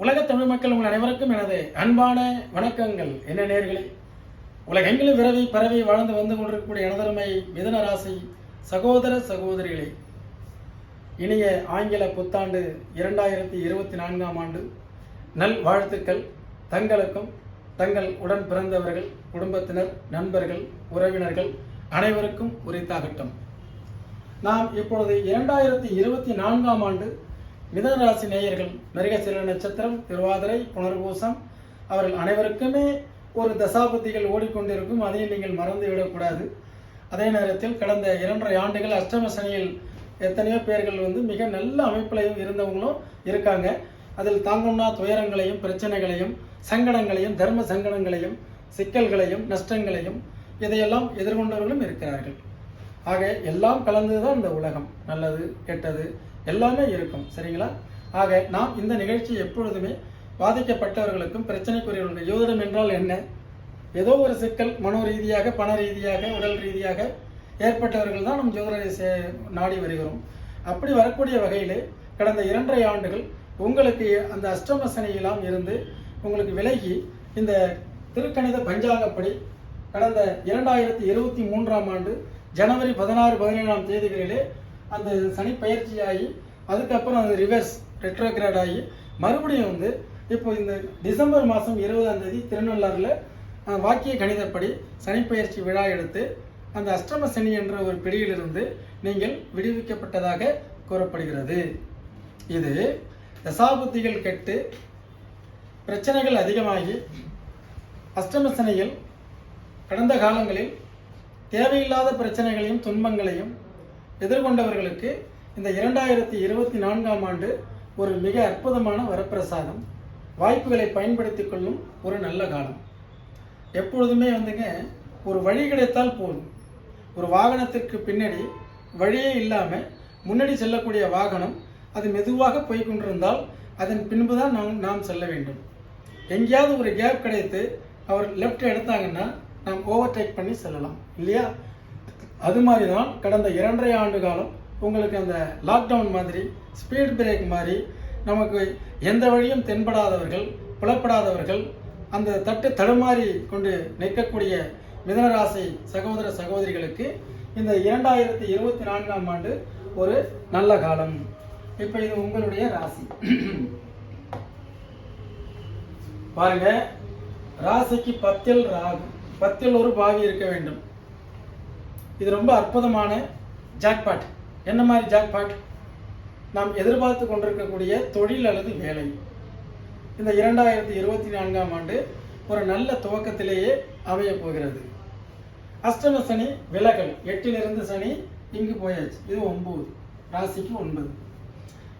உலக தமிழ் மக்கள் உங்கள் அனைவருக்கும் எனது அன்பான வணக்கங்கள். என்ன நேர்களே உலகெங்கிலும் விரவி பரவி வாழ்ந்து வந்து கொண்டிருக்கக்கூடிய எனதருமை மிதன ராசி சகோதர சகோதரிகளே இனிய ஆங்கில புத்தாண்டு இரண்டாயிரத்தி இருபத்தி நான்காம் ஆண்டு. நல் வாழ்த்துக்கள். தங்களுக்கும் தங்கள் உடன் பிறந்தவர்கள் குடும்பத்தினர் நண்பர்கள் உறவினர்கள் அனைவருக்கும் உரித்தாகட்டும். நாம் இப்பொழுது இரண்டாயிரத்தி இருபத்தி நான்காம் ஆண்டு மிதன ராசி நேயர்கள் மிருகசீல நட்சத்திரம் திருவாதிரை புனர்பூசம் அவர்கள் அனைவருக்குமே ஒரு தசாபதிகள் ஓடிக்கொண்டிருக்கும். அதையும் நீங்கள் மறந்து விடக்கூடாது அதே நேரத்தில் கடந்த இரண்டரை ஆண்டுகள் அஷ்டம சனியில் எத்தனையோ பேர்கள் வந்து மிக நல்ல அமைப்பிலையும் இருந்தவங்களும் இருக்காங்க. அதில் தாங்கும்னா துயரங்களையும் பிரச்சனைகளையும் சங்கடங்களையும் தர்ம சங்கடங்களையும் சிக்கல்களையும் நஷ்டங்களையும் இதையெல்லாம் எதிர்கொண்டவர்களும் இருக்கிறார்கள். ஆக எல்லாம் கலந்துதான் இந்த உலகம். நல்லது கெட்டது எல்லாமே இருக்கும் சரிங்களா? ஆக நாம் இந்த நிகழ்ச்சி எப்பொழுதுமே பாதிக்கப்பட்டவர்களுக்கும் பிரச்சனைக்குரியவர்களுக்கும் யோதிடம் என்றால் என்ன? ஏதோ ஒரு சிக்கல் மனோ ரீதியாக பண ரீதியாக உடல் ரீதியாக ஏற்பட்டவர்கள் தான் நம் ஜோதிடரை நாடி வருகிறோம். அப்படி வரக்கூடிய வகையிலே கடந்த இரண்டரை ஆண்டுகள் உங்களுக்கு அந்த அஷ்டம சனியெல்லாம் இருந்து உங்களுக்கு விலகி இந்த திருக்கணித பஞ்சாங்கப்படி கடந்த இரண்டாயிரத்தி இருபத்தி மூன்றாம் ஆண்டு ஜனவரி பதினாறு பதினேழாம் தேதிகளிலே அந்த சனி பயிற்சியாகி அதுக்கப்புறம் அது ரிவர்ஸ் ரெட்ரோகிரேட் ஆகி மறுபடியும் வந்து இப்போ இந்த டிசம்பர் மாதம் இருபதாம் தேதி திருநள்ளாறில் வாக்கிய கணிதப்படி சனிப்பயிற்சி விழா எடுத்து அந்த அஷ்டம சனி என்ற ஒரு பிடியிலிருந்து நீங்கள் விடுவிக்கப்பட்டதாக கூறப்படுகிறது. இது தசாபுத்திகள் கெட்டு பிரச்சனைகள் அதிகமாகி அஷ்டம சனியில் கடந்த காலங்களில் தேவையில்லாத பிரச்சனைகளையும் துன்பங்களையும் எதிர்கொண்டவர்களுக்கு இந்த இரண்டாயிரத்தி இருபத்தி நான்காம் ஆண்டு ஒரு மிக அற்புதமான வரப்பிரசாதம். வாய்ப்புகளை பயன்படுத்தி கொள்ளும் ஒரு நல்ல காலம். எப்பொழுதுமே வந்துங்க ஒரு வழி கிடைத்தால் போதும். ஒரு வாகனத்திற்கு பின்னாடி வழியே இல்லாமல் முன்னாடி செல்லக்கூடிய வாகனம் அது மெதுவாக போய் கொண்டிருந்தால் அதன் பின்பு தான் நாம் நாம் செல்ல வேண்டும். எங்கேயாவது ஒரு கேப் கிடைத்து அவர் லெஃப்ட் எடுத்தாங்கன்னா நாம் ஓவர்டேக் பண்ணி செல்லலாம். இல்லையா? அது மாதிரி தான் கடந்த இரண்டரை ஆண்டு காலம் உங்களுக்கு அந்த லாக்டவுன் மாதிரி ஸ்பீட் பிரேக் மாதிரி நமக்கு எந்த வழியும் தென்படாதவர்கள் புலப்படாதவர்கள் அந்த தட்டு தடுமாறி கொண்டு நிற்கக்கூடிய மிதனராசி சகோதர சகோதரிகளுக்கு இந்த இரண்டாயிரத்தி இருபத்தி நான்காம் ஆண்டு ஒரு நல்ல காலம். இப்போ இது உங்களுடைய ராசி. பாருங்க ராசிக்கு பத்தில் ராகு பத்தில் ஒரு பாவி இருக்க வேண்டும். இது ரொம்ப அற்புதமான ஜாக்பாட். என்ன மாதிரி ஜாக்பாட்? நாம் எதிர்பார்த்து கொண்டிருக்கக்கூடிய தொழில் அல்லது வேலை. இந்த இரண்டாயிரத்தி இருபத்தி நான்காம் ஆண்டு ஒரு நல்ல துவக்கத்திலேயே அமைய போகிறது. அஷ்டம சனி விலகல். எட்டிலிருந்து சனி இங்கு போயாச்சு. இது ஒன்பது. ராசிக்கு ஒன்பது.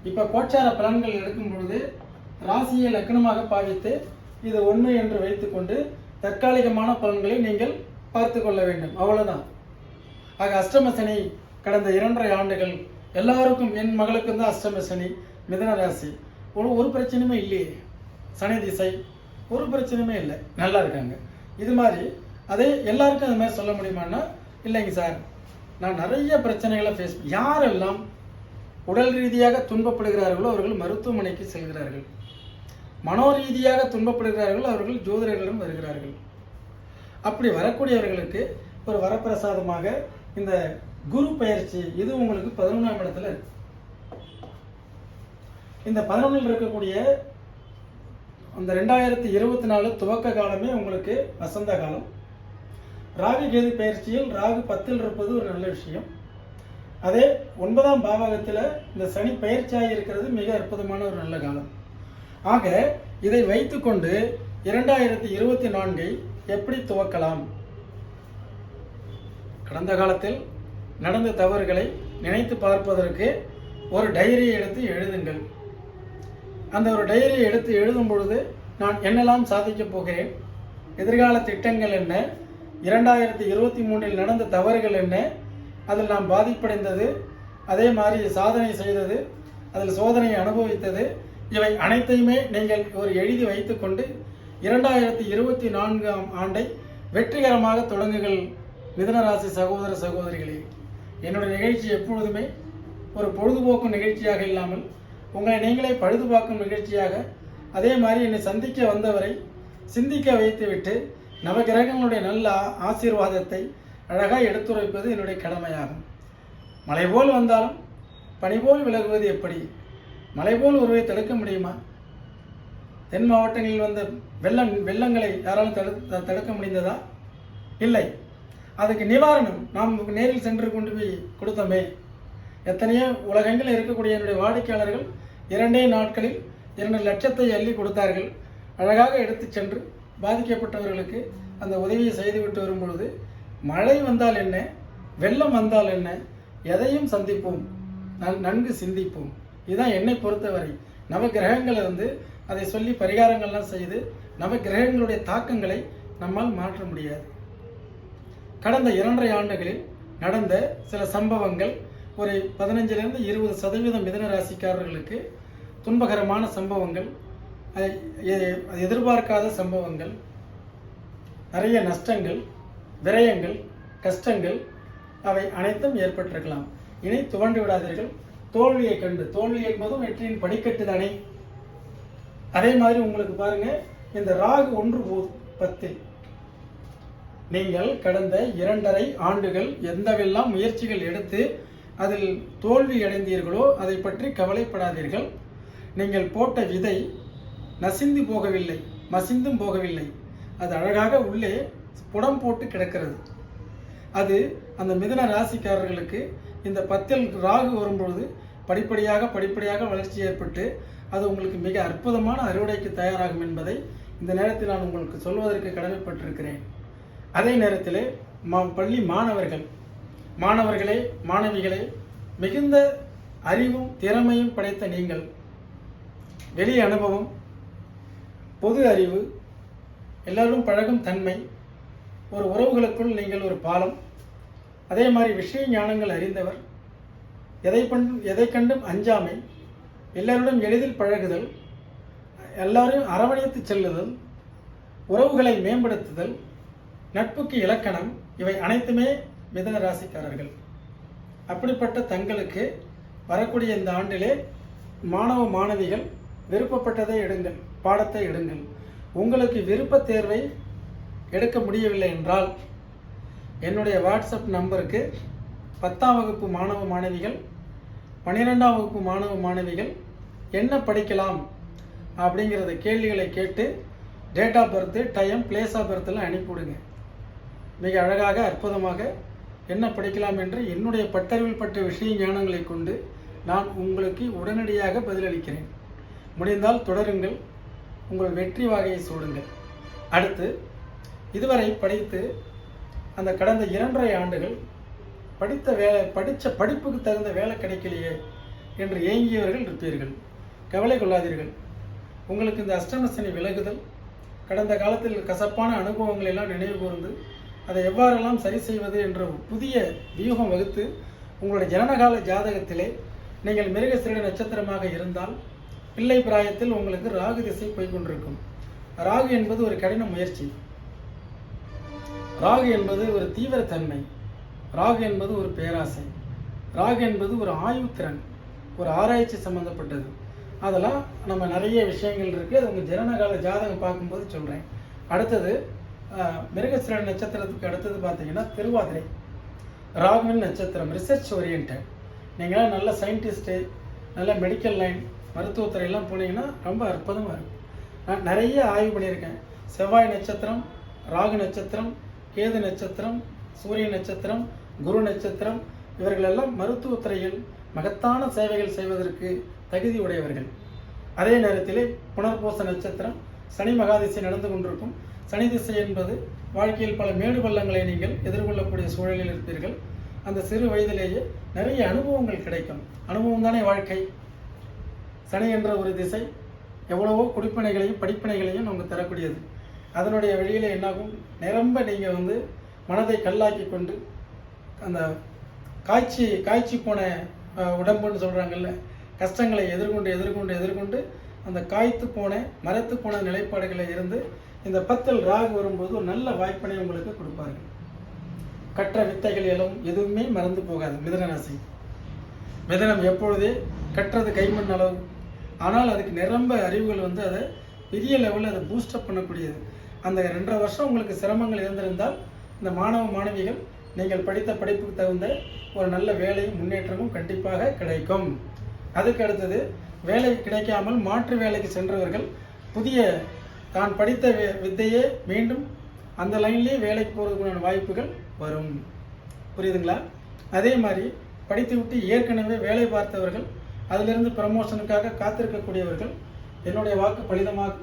இப்போ கோச்சார பலன்கள் எடுக்கும் பொழுது ராசியை லக்னமாக பாவித்து இது ஒன்று என்று வைத்துக்கொண்டு தற்காலிகமான பலன்களை நீங்கள் பார்த்து கொள்ள வேண்டும். அவ்வளோதான் ஆக அஷ்டம சனி கடந்த இரண்டரை ஆண்டுகள் எல்லாருக்கும் என் மகளுக்கும் தான் அஷ்டம சனி மிதன ராசி. ஒரு ஒரு பிரச்சனையுமே இல்லையே. சனி திசை ஒரு பிரச்சனையுமே இல்லை. நல்லா இருக்காங்க. இது மாதிரி அதே எல்லாருக்கும் அது மாதிரி சொல்ல முடியுமான்னா இல்லைங்க சார். நான் நிறைய பிரச்சனைகளை ஃபேஸ் யாரெல்லாம் உடல் ரீதியாக துன்பப்படுகிறார்களோ அவர்கள் மருத்துவமனைக்கு செல்கிறார்கள். மனோ ரீதியாக துன்பப்படுகிறார்கள் அவர்கள் ஜோதிடர்களிடம் வருகிறார்கள். அப்படி வரக்கூடியவர்களுக்கு ஒரு வரப்பிரசாதமாக இந்த குரு பயிற்சி இது உங்களுக்கு பதினொன்றாம் இடத்துல இருக்கு. இந்த பதினொன்றில் இருக்கக்கூடிய அந்த ரெண்டாயிரத்தி இருபத்தி நாலு துவக்க காலமே உங்களுக்கு வசந்த காலம். ராகு கேது பயிற்சியில் ராகு பத்தில் இருப்பது ஒரு நல்ல விஷயம். அதே ஒன்பதாம் பாவகத்தில் இந்த சனி பயிற்சியாக இருக்கிறது மிக அற்புதமான ஒரு நல்ல காலம். ஆக இதை வைத்துக்கொண்டு இரண்டாயிரத்தி இருபத்தி நான்கை எப்படி துவக்கலாம்? கடந்த காலத்தில் நடந்த தவறுகளை நினைத்து பார்ப்பதற்கு ஒரு டைரியை எடுத்து எழுதுங்கள். அந்த ஒரு டைரியை எடுத்து எழுதும் பொழுது நான் என்னெல்லாம் சாதிக்கப் போகிறேன்? எதிர்கால திட்டங்கள் என்ன? இரண்டாயிரத்தி இருபத்தி மூன்றில் நடந்த தவறுகள் என்ன? அதில் நாம் பாதிப்படைந்தது அதே மாதிரி சாதனை செய்தது அதில் சோதனையை அனுபவித்தது இவை அனைத்தையுமே நீங்கள் ஒரு எழுதி வைத்துக்கொண்டு இரண்டாயிரத்தி இருபத்தி நான்காம் ஆண்டை வெற்றிகரமாக தொடங்குங்கள். மிதனராசி சகோதர சகோதரிகளே என்னுடைய நிகழ்ச்சி எப்பொழுதுமே ஒரு பொழுதுபோக்கும் நிகழ்ச்சியாக இல்லாமல் உங்களை நீங்களே பழுதுபார்க்கும் நிகழ்ச்சியாக அதே மாதிரி என்னை சந்திக்க வந்தவரை சிந்திக்க வைத்துவிட்டு நவகிரகங்களுடைய நல்ல ஆசீர்வாதத்தை அழகாக எடுத்துரைப்பது என்னுடைய கடமையாகும். மலை போல் வந்தாலும் பனி போல் விலகுவது எப்படி? மலை போல் ஒருவரை தடுக்க முடியுமா? தென் மாவட்டங்களில் வந்த வெள்ளம் வெள்ளங்களை யாராலும் தடு தடுக்க முடிந்ததா? இல்லை. அதுக்கு நிவாரணம். நாம் நேரில் சென்று கொண்டு போய் கொடுத்தோமே. எத்தனையோ உலகங்களில் இருக்கக்கூடிய என்னுடைய வாடிக்கையாளர்கள் இரண்டே நாட்களில் இரண்டு லட்சத்தை அள்ளி கொடுத்தார்கள். அழகாக எடுத்துச் சென்று பாதிக்கப்பட்டவர்களுக்கு அந்த உதவியை செய்துவிட்டு வரும்பொழுது மழை வந்தால் என்ன? வெள்ளம் வந்தால் என்ன? எதையும் சந்திப்போம். நன்கு சிந்திப்போம். இதுதான் என்னை பொறுத்தவரை. நவகிரகங்களை வந்து அதை சொல்லி பரிகாரங்கள்லாம் செய்து நவகிரகங்களுடைய தாக்கங்களை நம்மால் மாற்ற முடியாது. கடந்த இரண்டரை ஆண்டுகளில் நடந்த சில சம்பவங்கள் ஒரு பதினஞ்சிலிருந்து இருபது சதவீதம் மிதன ராசிக்காரர்களுக்கு துன்பகரமான சம்பவங்கள் எதிர்பார்க்காத சம்பவங்கள் நிறைய நஷ்டங்கள் விரயங்கள் கஷ்டங்கள் அவை அனைத்தும் ஏற்பட்டிருக்கலாம். இனி துவண்டு விடாதீர்கள். தோல்வியை கண்டு தோல்வி என்பதும் வெற்றியின் படிக்கட்டு தானே அதே மாதிரி உங்களுக்கு பாருங்க இந்த ராகு ஒன்று பத்தில் நீங்கள் கடந்த இரண்டரை ஆண்டுகள் எந்தவெல்லாம் முயற்சிகள் எடுத்து அதில் தோல்வி அடைந்தீர்களோ அதை பற்றி கவலைப்படாதீர்கள். நீங்கள் போட்ட விதை நசிந்து போகவில்லை மசிந்தும் போகவில்லை. அது அழகாக உள்ளே புடம் போட்டு கிடக்கிறது. அது அந்த மிதுன ராசிக்காரர்களுக்கு இந்த பத்தில் ராகு வரும்பொழுது படிப்படியாக படிப்படியாக வளர்ச்சி ஏற்பட்டு அது உங்களுக்கு மிக அற்புதமான அறுவடைக்கு தயாராகும் என்பதை இந்த நேரத்தில் நான் உங்களுக்கு சொல்வதற்கு கடமைப்பட்டிருக்கிறேன். அதே நேரத்தில் மா பள்ளி மாணவர்கள் மாணவர்களே மாணவிகளே மிகுந்த அறிவும் திறமையும் படைத்த நீங்கள் வெளி அனுபவம் பொது அறிவு எல்லாரும் பழகும் தன்மை ஒரு உறவுகளுக்குள் நீங்கள் ஒரு பாலம் அதே மாதிரி விஷய ஞானங்கள் அறிந்தவர் எதை பண் எதை கண்டும் அஞ்சாமை எல்லாருடன் எளிதில் பழகுதல் எல்லாரையும் அரவணைத்து செல்லுதல் உறவுகளை மேம்படுத்துதல் நட்புக்கு இலக்கணம் இவை அனைத்துமே மிதன ராசிக்காரர்கள். அப்படிப்பட்ட தங்களுக்கு வரக்கூடிய இந்த ஆண்டிலே மாணவ மாணவிகள் விருப்பப்பட்டதை எடுங்கள் பாடத்தை எடுங்கள். உங்களுக்கு விருப்ப தேர்வை எடுக்க முடியவில்லை என்றால் என்னுடைய வாட்ஸ்அப் நம்பருக்கு பத்தாம் வகுப்பு மாணவ மாணவிகள் பன்னிரெண்டாம் வகுப்பு மாணவ மாணவிகள் என்ன படிக்கலாம் அப்படிங்கிறத கேள்விகளை கேட்டு date of birth time place of பர்த்தெல்லாம் அனுப்பிவிடுங்க. மிக அழகாக அற்புதமாக என்ன படிக்கலாம் என்று என்னுடைய பட்டறிவில் பட்ட விஷய ஞானங்களை கொண்டு நான் உங்களுக்கு உடனடியாக பதிலளிக்கிறேன். முடிந்தால் தொடருங்கள். உங்கள் வெற்றி வாகையை சூடுங்கள். அடுத்து இதுவரை படித்து அந்த கடந்த இரண்டரை ஆண்டுகள் படித்த வேலை படித்த படிப்புக்கு தகுந்த வேலை கிடைக்கலையே என்று ஏங்கியவர்கள் இருப்பீர்கள். கவலை கொள்ளாதீர்கள். உங்களுக்கு இந்த அஷ்டமசனி விலகுதல் கடந்த காலத்தில் கசப்பான அனுபவங்களை எல்லாம் நினைவு கூர்ந்து அதை எவ்வாறெல்லாம் சரி செய்வது என்ற ஒரு புதிய வியூகம் வகுத்து உங்களுடைய ஜனனகால ஜாதகத்திலே நீங்கள் மிருகசிரீட நட்சத்திரமாக இருந்தால் பிள்ளை பிராயத்தில் உங்களுக்கு ராகு திசை போய்க்கொண்டிருக்கும் ராகு என்பது ஒரு கடின முயற்சி. ராகு என்பது ஒரு தீவிரத்தன்மை ராகு என்பது ஒரு பேராசை. ராகு என்பது ஒரு ஆய்வுத்திறன் ஒரு ஆராய்ச்சி சம்பந்தப்பட்டது. அதெல்லாம் நம்ம நிறைய விஷயங்கள் இருக்குது அது உங்கள் ஜனனகால ஜாதகம் பார்க்கும்போது சொல்கிறேன் அடுத்தது மிருகசிர நட்சத்திரத்துக்கு அடுத்தது பார்த்தீங்கன்னா திருவாதிரை. ராகுவின் நட்சத்திரம் ரிசர்ச் ஓரியன்ட் நீங்களாம் நல்ல சயின்டிஸ்ட்டு நல்ல மெடிக்கல் லைன் மருத்துவத்துறையெல்லாம் போனீங்கன்னா ரொம்ப அற்புதமாக இருக்கும். நான் நிறைய ஆய்வு பண்ணியிருக்கேன். செவ்வாய் நட்சத்திரம் ராகு நட்சத்திரம் கேது நட்சத்திரம் சூரிய நட்சத்திரம் குரு நட்சத்திரம் இவர்களெல்லாம் மருத்துவத்துறையில் மகத்தான சேவைகள் செய்வதற்கு தகுதி உடையவர்கள். அதே நேரத்திலே புனர்பூச நட்சத்திரம் சனி மகாதிசை நடந்து கொண்டிருக்கும். சனி திசை என்பது வாழ்க்கையில் பல மேடு பள்ளங்களை நீங்கள் எதிர்கொள்ளக்கூடிய சூழலில் இருப்பீர்கள். அந்த சிறு வயதிலேயே நிறைய அனுபவங்கள் கிடைக்கும். அனுபவம் தானே வாழ்க்கை. சனி என்ற ஒரு திசை எவ்வளவோ குடிப்பினைகளையும் படிப்பினைகளையும் நமக்கு தரக்கூடியது. அதனுடைய வழியில் என்னாகும்? நிரம்ப நீங்கள் வந்து மனதை கல்லாக்கி கொண்டு அந்த காய்ச்சி காய்ச்சி போன உடம்புன்னு சொல்கிறாங்கல்ல கஷ்டங்களை எதிர்கொண்டு எதிர்கொண்டு எதிர்கொண்டு அந்த காய்த்து போன மரத்து போன நிலைப்பாடுகளில் இருந்து இந்த பத்தில் ராகு வரும்போது ஒரு நல்ல வாய்ப்பினை உங்களுக்கு கொடுப்பார்கள். கற்ற வித்தைகள் எல்லாம் எதுவுமே மறந்து போகாது மிதனராசி மிதனம் எப்பொழுதே கற்றது கைமண் அளவு. ஆனால் அதுக்கு நிரம்ப அறிவுகள் வந்து அதை பெரிய லெவலில் அதை பூஸ்டப் பண்ணக்கூடியது. அந்த ரெண்டரை வருஷம் உங்களுக்கு சிரமங்கள் இருந்திருந்தால் இந்த மாணவ மாணவிகள் நீங்கள் படித்த படிப்புக்கு தகுந்த ஒரு நல்ல வேலையும் முன்னேற்றமும் கண்டிப்பாக கிடைக்கும். அதுக்கு அடுத்தது வேலை கிடைக்காமல் மாற்று வேலைக்கு சென்றவர்கள் புதிய தான் படித்த வி- வித்தையே மீண்டும் அந்த லைன்லேயே வேலைக்கு போகிறதுக்குண்டான வாய்ப்புகள் வரும். புரியுதுங்களா? அதே மாதிரி படித்து விட்டு ஏற்கனவே வேலை பார்த்தவர்கள் அதிலிருந்து ப்ரமோஷனுக்காக காத்திருக்கக்கூடியவர்கள் என்னுடைய வாக்கு பலிதமாக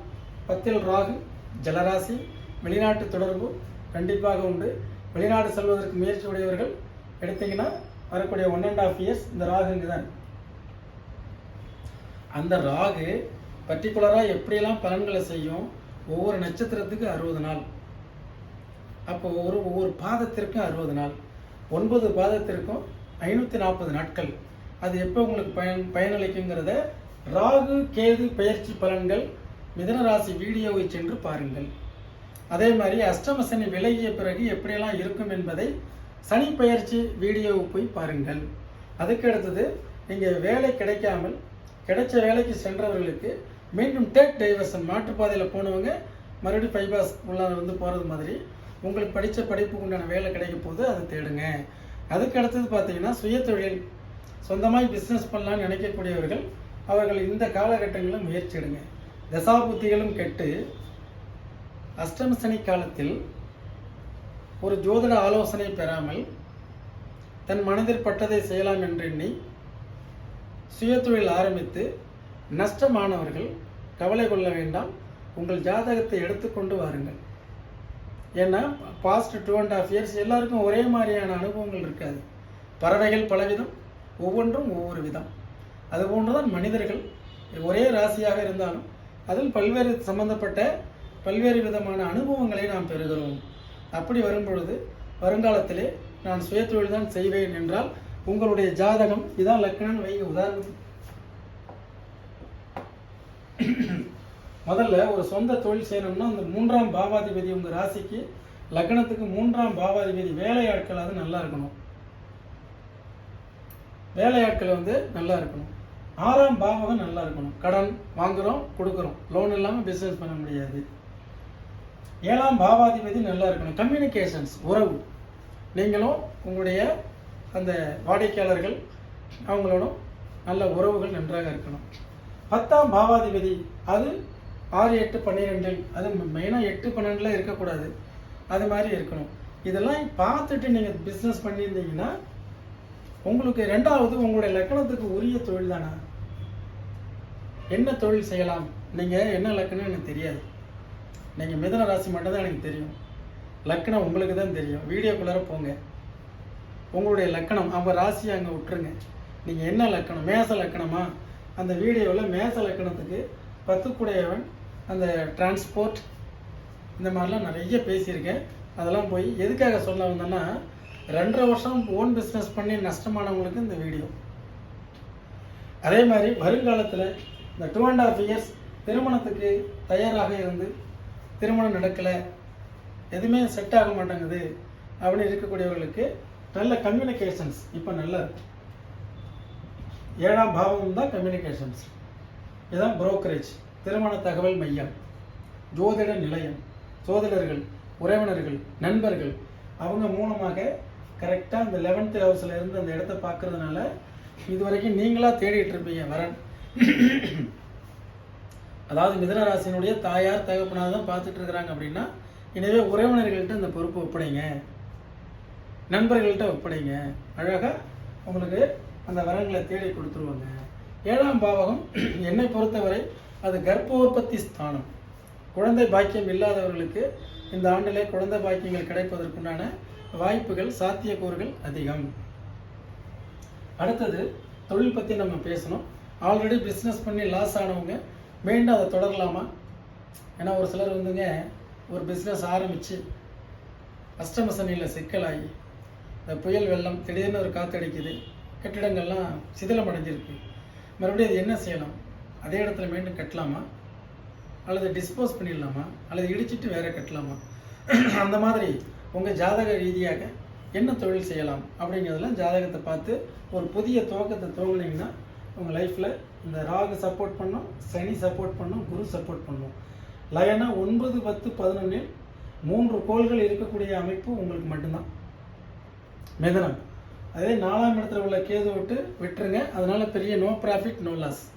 பத்தில் ராகு ஜலராசி வெளிநாட்டு தொடர்பு கண்டிப்பாக உண்டு. வெளிநாடு செல்வதற்கு முயற்சி உடையவர்கள் எடுத்தீங்கன்னா வரக்கூடிய ஒன் அண்ட் ஆஃப் இயர்ஸ் இந்த ராகு இங்கு தான் அந்த ராகு பர்டிகுலராக எப்படியெல்லாம் பலன்களை செய்யும்? ஒவ்வொரு நட்சத்திரத்துக்கு அறுபது நாள். அப்போ ஒரு ஒவ்வொரு பாதத்திற்கும் அறுபது நாள். ஒன்பது பாதத்திற்கும் ஐநூற்றி நாற்பது நாட்கள். அது எப்போ உங்களுக்கு பயன் பயனளிக்குங்கிறத ராகு கேது பயிற்சி பலன்கள் மிதனராசி வீடியோவை சென்று பாருங்கள். அதே மாதிரி அஷ்டம சனி விலகிய பிறகு எப்படியெல்லாம் இருக்கும் என்பதை சனி பயிற்சி வீடியோவை போய் பாருங்கள். அதுக்கு அடுத்தது நீங்கள் வேலை கிடைக்காமல் கிடைச்ச வேலைக்கு சென்றவர்களுக்கு மீண்டும் டேக் டைவர்ஷன் மாற்றுப்பாதையில் போனவங்க மறுபடியும் பைபாஸ் உள்ள வந்து போகிறது மாதிரி உங்களுக்கு படித்த படிப்புக்கு உண்டான வேலை கிடைக்கும் போது அதை தேடுங்க. அதுக்கு அடுத்தது பார்த்தீங்கன்னா சுயதொழில். சொந்தமாக பிஸ்னஸ் பண்ணலான்னு நினைக்கக்கூடியவர்கள் அவர்கள் இந்த காலகட்டங்களில் முயற்சி எடுங்க. தசாபுத்திகளும் கெட்டு. அஷ்டம சனி காலத்தில் ஒரு ஜோதிட ஆலோசனை பெறாமல் தன் மனதில் பட்டதை செய்யலாம் என்று எண்ணி சுயதொழில் ஆரம்பித்து நஷ்டமானவர்கள் கவலை கொள்ள வேண்டாம். உங்கள் ஜாதகத்தை எடுத்துக்கொண்டு வாருங்கள். ஏன்னா past two and half years எல்லாருக்கும் ஒரே மாதிரியான அனுபவங்கள் இருக்காது. பறவைகள் பலவிதம் ஒவ்வொன்றும் ஒவ்வொரு விதம். அதுபோன்று தான் மனிதர்கள். ஒரே ராசியாக இருந்தாலும் அதில் பல்வேறு சம்பந்தப்பட்ட பல்வேறு விதமான அனுபவங்களை நாம் பெறுகிறோம். அப்படி வரும்பொழுது வருங்காலத்திலே நான் சுயதொழில் தான் செய்வேன் என்றால் உங்களுடைய ஜாதகம் இதான் லக்கணம் வைங்க உதாரணத்துக்கு முதல்ல ஒரு சொந்த தொழில் செய்யணும்னா அந்த மூன்றாம் பாவாதிபதி உங்க ராசிக்கு லக்னத்துக்கு மூன்றாம் பாவாதிபதி வேலையாட்கள் அது நல்லா இருக்கணும். வேலையாட்கள் வந்து நல்லா இருக்கணும். ஆறாம் பாவகம் நல்லா இருக்கணும். கடன் வாங்குறோம் கொடுக்குறோம். லோன் இல்லாமல் பிஸ்னஸ் பண்ண முடியாது. ஏழாம் பாவாதிபதி நல்லா இருக்கணும். கம்யூனிகேஷன்ஸ் உறவு. நீங்களும் உங்களுடைய அந்த வாடிக்கையாளர்கள் அவங்களோடும் நல்ல உறவுகள் நன்றாக இருக்கணும். பத்தாம் பாவாதிபதி அது ஆறு எட்டு பன்னிரெண்டில் அது மெயினாக எட்டு பன்னெண்டில் இருக்கக்கூடாது. அது மாதிரி இருக்கணும். இதெல்லாம் பார்த்துட்டு நீங்கள் பிஸ்னஸ் பண்ணியிருந்தீங்கன்னா உங்களுக்கு ரெண்டாவது உங்களுடைய லக்கணத்துக்கு உரிய தொழில் தானே? என்ன தொழில் செய்யலாம்? நீங்கள் என்ன லக்கணம் எனக்கு தெரியாது. நீங்கள் மிதன ராசி மட்டும்தான் எனக்கு தெரியும். லக்கணம் உங்களுக்கு தான் தெரியும். வீடியோக்குள்ளார போங்க. உங்களுடைய லக்கணம் அப்போ ராசி அங்கே விட்டுருங்க. நீங்கள் என்ன லக்கணம்? மேச லக்கணமா? அந்த வீடியோவில் மேச லக்கணத்துக்கு பத்துக்குடையவன் அந்த டிரான்ஸ்போர்ட் இந்த மாதிரிலாம் நிறைய பேசியிருக்கேன். அதெல்லாம் போய் எதுக்காக சொல்ல வந்தேன்னா ரெண்டரை வருஷம் ஓன் பிஸ்னஸ் பண்ணி நஷ்டமானவங்களுக்கு இந்த வீடியோ. அதே மாதிரி வருங்காலத்தில் இந்த டூ அண்ட் ஆஃப் இயர்ஸ் திருமணத்துக்கு தயாராக இருந்து திருமணம் நடக்கலை எதுவுமே செட் ஆக மாட்டேங்குது அப்படின்னு இருக்கக்கூடியவர்களுக்கு நல்ல கம்யூனிகேஷன்ஸ் இப்போ நல்லா இருக்கு. ஏழாம் பாவம் தான் கம்யூனிகேஷன்ஸ் இதுதான் புரோக்கரேஜ் திருமண தகவல் மையம். ஜோதிட நிலையம். ஜோதிடர்கள் உறவினர்கள் நண்பர்கள். அவங்க மூலமாக கரெக்டாக அந்த லெவன்த்து ஹவுஸில் இருந்து அந்த இடத்த பார்க்குறதுனால இது வரைக்கும் நீங்களாக தேடிட்டு இருப்பீங்க வரன். அதாவது மிதனராசினுடைய தாயார் தகப்பனார் தான் பார்த்துட்டு இருக்கிறாங்க அப்படின்னா எனவே உறவினர்கள்ட்ட இந்த பொறுப்பு ஒப்படைங்க. நண்பர்கள்ட்ட ஒப்படைங்க. அழகாக உங்களுக்கு அந்த வரங்களை தேடி கொடுத்துருவாங்க. ஏழாம் பாவகம் என்னை பொறுத்தவரை அது கர்ப்போற்பத்தி ஸ்தானம். குழந்தை பாக்கியம் இல்லாதவர்களுக்கு இந்த ஆண்டிலே குழந்தை பாக்கியங்கள் கிடைப்பதற்குண்டான வாய்ப்புகள் சாத்தியக்கூறுகள் அதிகம். அடுத்தது தொழில் பற்றி நம்ம பேசணும். ஆல்ரெடி பிஸ்னஸ் பண்ணி லாஸ் ஆனவங்க மீண்டும் அதை தொடரலாமா? ஏன்னா ஒரு சிலர் வந்துங்க ஒரு பிஸ்னஸ் ஆரம்பித்து அஷ்டம சனியில் சிக்கலாகி இந்த புயல் வெள்ளம் திடீர்னு ஒரு காத்தடிக்குது கட்டிடங்கள்லாம் சிதிலம் அடைஞ்சிருக்கு மறுபடியும் அது என்ன செய்யலாம்? அதே இடத்துல மீண்டும் கட்டலாமா? அல்லது டிஸ்போஸ் பண்ணிடலாமா? அல்லது இடிச்சிட்டு வேற கட்டலாமா? அந்த மாதிரி உங்கள் ஜாதக ரீதியாக என்ன தொழில் செய்யலாம் அப்படிங்கிறதெல்லாம் ஜாதகத்தை பார்த்து ஒரு புதிய துவக்கத்தை துவங்கினீங்கன்னா உங்கள் லைஃப்பில் இந்த ராகு சப்போர்ட் பண்ணும் சனி சப்போர்ட் பண்ணும் குரு சப்போர்ட் பண்ணும். லயனாக ஒன்பது பத்து பதினொன்றில் மூன்று கோள்கள் இருக்கக்கூடிய அமைப்பு உங்களுக்கு மட்டும்தான். மிதனம். அதே நாலாம் இடத்துல உள்ள கேது விட்டு விட்டுருங்க. அதனால் பெரிய நோ ப்ராஃபிட் நோ லாஸ்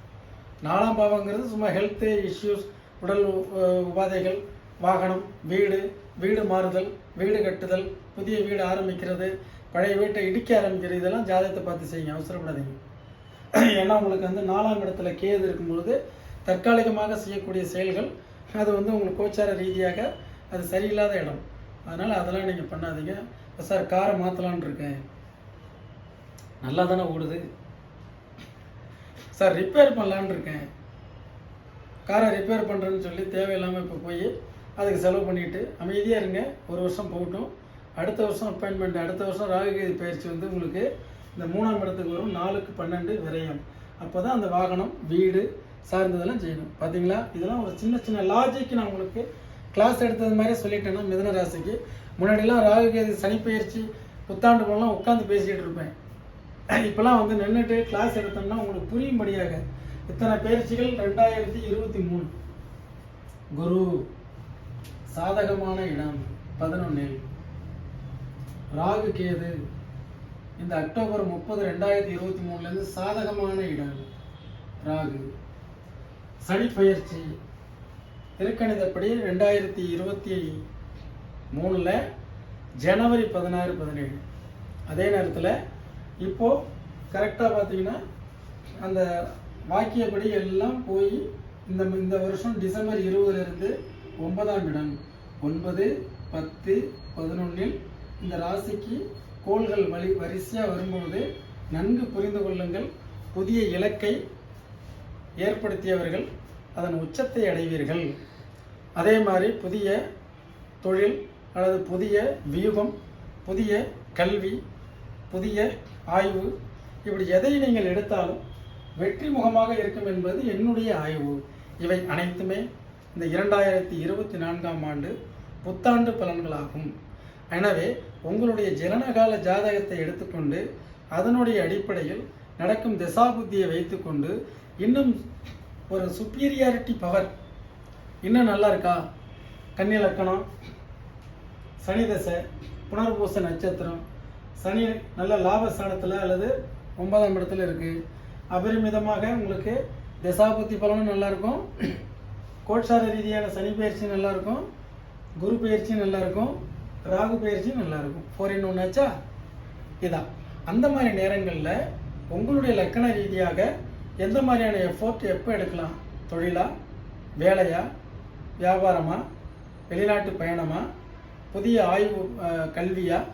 நாலாம் பாவங்கிறது சும்மா ஹெல்த்து இஷ்யூஸ் உடல் உ- உபாதைகள் வாகனம் வீடு வீடு மாறுதல் வீடு கட்டுதல் புதிய வீடு ஆரம்பிக்கிறது பழைய வீட்டை இடிக்க ஆரம்பிக்கிறது இதெல்லாம் ஜாதகத்தை பார்த்து செய்யுங்க அவசரப்படாதீங்க. ஏன்னா உங்களுக்கு வந்து நாலாம் இடத்துல கேது இருக்கும்பொழுது தற்காலிகமாக செய்யக்கூடிய செயல்கள் அது வந்து உங்களுக்கு கோச்சார ரீதியாக அது சரியில்லாத இடம். அதனால் அதெல்லாம் நீங்கள் பண்ணாதீங்க. சார் காரை மாற்றலான்னு இருக்கேன். நல்லா தானே ஓடுது. சார் ரிப்பேர் பண்ணலான்னு இருக்கேன். காரை ரிப்பேர் பண்ணுறேன்னு சொல்லி தேவையில்லாமல் இப்போ போய் அதுக்கு செலவு பண்ணிட்டு அமைதியாக இருங்க. ஒரு வருஷம் போகட்டும். அடுத்த வருஷம் அப்பாயின்மெண்ட் அடுத்த வருஷம் ராகுகேது பயிற்சி வந்து உங்களுக்கு இந்த மூணாம் இடத்துக்கு வரும். நாலுக்கு பன்னெண்டு விரயம். அப்போ தான் அந்த வாகனம் வீடு சார்ந்ததெல்லாம் செய்யணும். பார்த்தீங்களா இதெல்லாம் ஒரு சின்ன சின்ன லாஜிக் நான் உங்களுக்கு கிளாஸ் எடுத்தது மாதிரி சொல்லிட்டேன்னா மிதன ராசிக்கு முன்னாடிலாம் ராகுகேது சனி புத்தாண்டு போலாம் உட்காந்து பேசிகிட்டு இருப்பேன். இப்போலாம் வந்து நின்றுட்டு கிளாஸ் எடுத்தோம்னா உங்களுக்கு புரியும்படியாக இத்தனை பயிற்சிகள் ரெண்டாயிரத்தி இருபத்தி மூணு. குரு சாதகமான இடம் பதினொன்னில். ராகு கேது இந்த அக்டோபர் முப்பது ரெண்டாயிரத்தி இருபத்தி மூணுலேருந்து சாதகமான இடம் ராகு. சனி பயிற்சி திருக்கணிதப்படி ரெண்டாயிரத்தி இருபத்தி மூணில் ஜனவரி பதினாறு பதினேழு. அதே நேரத்தில் இப்போது கரெக்டாக பார்த்தீங்கன்னா அந்த வாக்கியப்படி எல்லாம் போய் இந்த இந்த வருஷம் டிசம்பர் இருபதுலேருந்து ஒன்பதாம் இடம். ஒன்பது பத்து பதினொன்றில் இந்த ராசிக்கு கோள்கள் வழி வரிசையாக வரும்பொழுது நன்கு புரிந்து கொள்ளுங்கள். புதிய இலக்கை ஏற்படுத்தியவர்கள் அதன் உச்சத்தை அடைவீர்கள். அதே மாதிரி புதிய தொழில் அல்லது புதிய வியூகம் புதிய கல்வி புதிய ஆய்வு இப்படி எதை நீங்கள் எடுத்தாலும் வெற்றி முகமாக இருக்கும் என்பது என்னுடைய ஆய்வு. இவை அனைத்துமே இந்த இரண்டாயிரத்தி இருபத்தி நான்காம் ஆண்டு புத்தாண்டு பலன்களாகும். எனவே உங்களுடைய ஜனனகால ஜாதகத்தை எடுத்துக்கொண்டு அதனுடைய அடிப்படையில் நடக்கும் திசாபுத்தியை வைத்துக்கொண்டு இன்னும் ஒரு சுப்பீரியாரிட்டி பவர் இன்னும் நல்லா இருக்கா? கன்னி லக்கணம் சனி தசை புனர்பூச நட்சத்திரம். சனி நல்ல லாபஸ்தானத்தில் அல்லது ஒன்பதாம் இடத்துல இருக்குது அபரிமிதமாக உங்களுக்கு தசாபுத்தி பலனும் நல்லாயிருக்கும். கோட்சார ரீதியான சனி பயிற்சி நல்லாயிருக்கும். குரு பயிற்சி நல்லாயிருக்கும். ராகு பயிற்சி நல்லாயிருக்கும். ஃபோர் இன் ஒன் ஆச்சா? இதான் அந்த மாதிரி நேரங்களில் உங்களுடைய லக்கண ரீதியாக எந்த மாதிரியான எஃபோர்ட் எப்போ எடுக்கலாம்? தொழிலா? வேலையா? வியாபாரமா? வெளிநாட்டு பயணமாக புதிய ஆய்வு கல்வியாக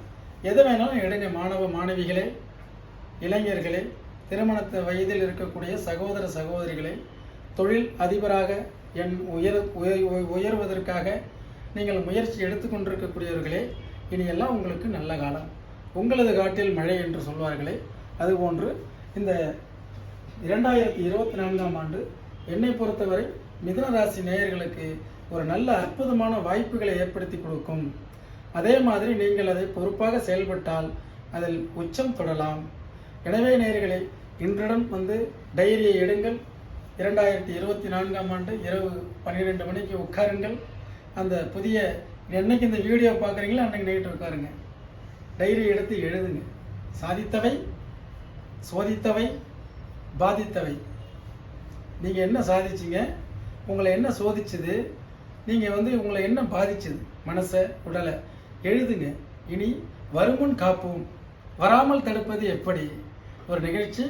எது வேணாலும் இடைநிலை மாணவ மாணவிகளே இளைஞர்களே திருமணத்து வயதில் இருக்கக்கூடிய சகோதர சகோதரிகளே தொழில் அதிபராக என் உயர் உயர் உயர்வதற்காக நீங்கள் முயற்சி எடுத்துக்கொண்டிருக்கக்கூடியவர்களே இனியெல்லாம் உங்களுக்கு நல்ல காலம். உங்களது காட்டில் மழை என்று சொல்வார்களே அதுபோன்று இந்த இரண்டாயிரத்தி இருபத்தி நான்காம் ஆண்டு என்னை பொறுத்தவரை மிதுன ராசி நேயர்களுக்கு ஒரு நல்ல அற்புதமான வாய்ப்புகளை ஏற்படுத்தி கொடுக்கும். அதே மாதிரி நீங்கள் அதை பொறுப்பாக செயல்பட்டால் அதில் உச்சம் தொடலாம். எனவே நேர்களை இன்றுடன் வந்து டைரியை எடுங்கள். இரண்டாயிரத்தி இருபத்தி நான்காம் ஆண்டு இரவு பன்னிரெண்டு மணிக்கு உட்காருங்கள். அந்த புதிய என்னைக்கு இந்த வீடியோ பார்க்குறீங்களோ அன்னைக்கு நைட்டு உட்காருங்க. டைரி எடுத்து எழுதுங்க. சாதித்தவை சோதித்தவை பாதித்தவை. நீங்கள் என்ன சாதிச்சிங்க? உங்களை என்ன சோதிச்சுது? நீங்கள் வந்து உங்களை என்ன பாதிச்சுது? மனசை உடலை. எழுதுங்க. இனி வருமுன் காப்போம். வராமல் தடுப்பது எப்படி? ஒரு நிகழ்ச்சி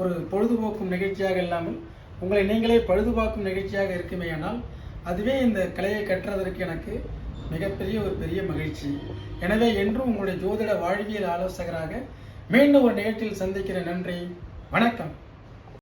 ஒரு பொழுதுபோக்கும் நிகழ்ச்சியாக இல்லாமல் உங்களை நீங்களே பழுதுபார்க்கும் நிகழ்ச்சியாக இருக்குமேயானால் அதுவே இந்த கலையை கற்றதற்கு எனக்கு மிகப்பெரிய ஒரு பெரிய மகிழ்ச்சி. எனவே என்றும் உங்களுடைய ஜோதிட வாழ்வியல் ஆலோசகராக மீண்டும் ஒரு நிகழ்ச்சியில் சந்திக்கிற நன்றி. வணக்கம்.